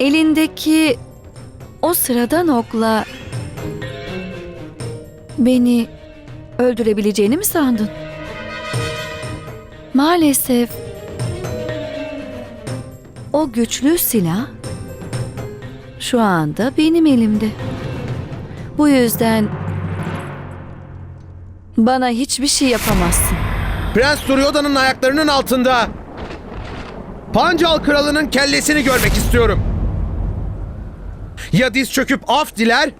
elindeki o sıradan okla beni öldürebileceğini mi sandın? Maalesef o güçlü silah şu anda benim elimde. Bu yüzden bana hiçbir şey yapamazsın. Prens Duryodhan'ın ayaklarının altında Pancal kralının kellesini görmek istiyorum. Ya diz çöküp af diler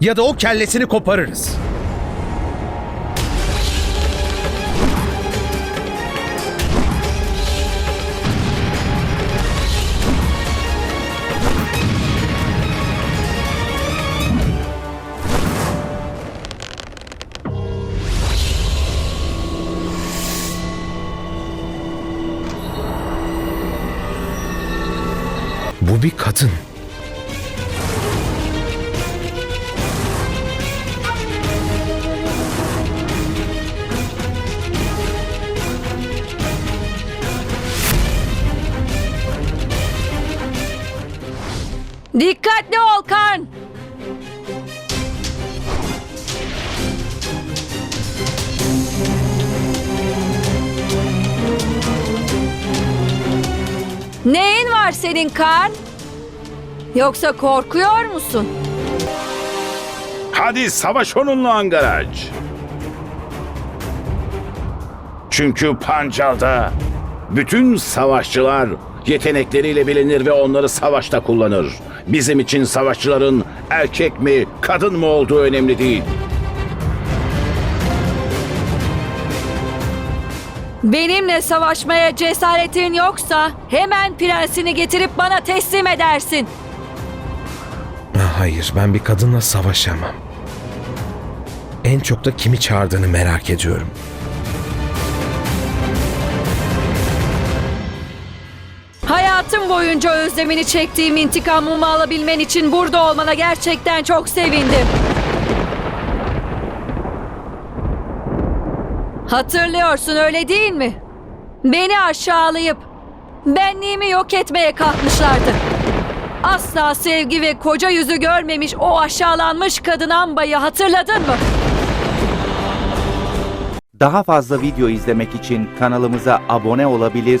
ya da o kellesini koparırız. Bu bir kadın. Dikkatli ol Kan! Neyin var senin Kan? Yoksa korkuyor musun? Hadi savaş onunla Angaraj. Çünkü Pancal'da bütün savaşçılar yetenekleriyle bilinir ve onları savaşta kullanır. Bizim için savaşçıların erkek mi, kadın mı olduğu önemli değil. Benimle savaşmaya cesaretin yoksa hemen prensini getirip bana teslim edersin. Hayır, ben bir kadınla savaşamam. En çok da kimi çağırdığını merak ediyorum. Hayatım boyunca özlemini çektiğim intikamımı alabilmen için burada olmana gerçekten çok sevindim. Hatırlıyorsun öyle değil mi? Beni aşağılayıp benliğimi yok etmeye kalkmışlardı. Asla sevgi ve koca yüzü görmemiş o aşağılanmış kadın Amba'yı hatırladın mı? Daha fazla video izlemek için kanalımıza abone olabilir,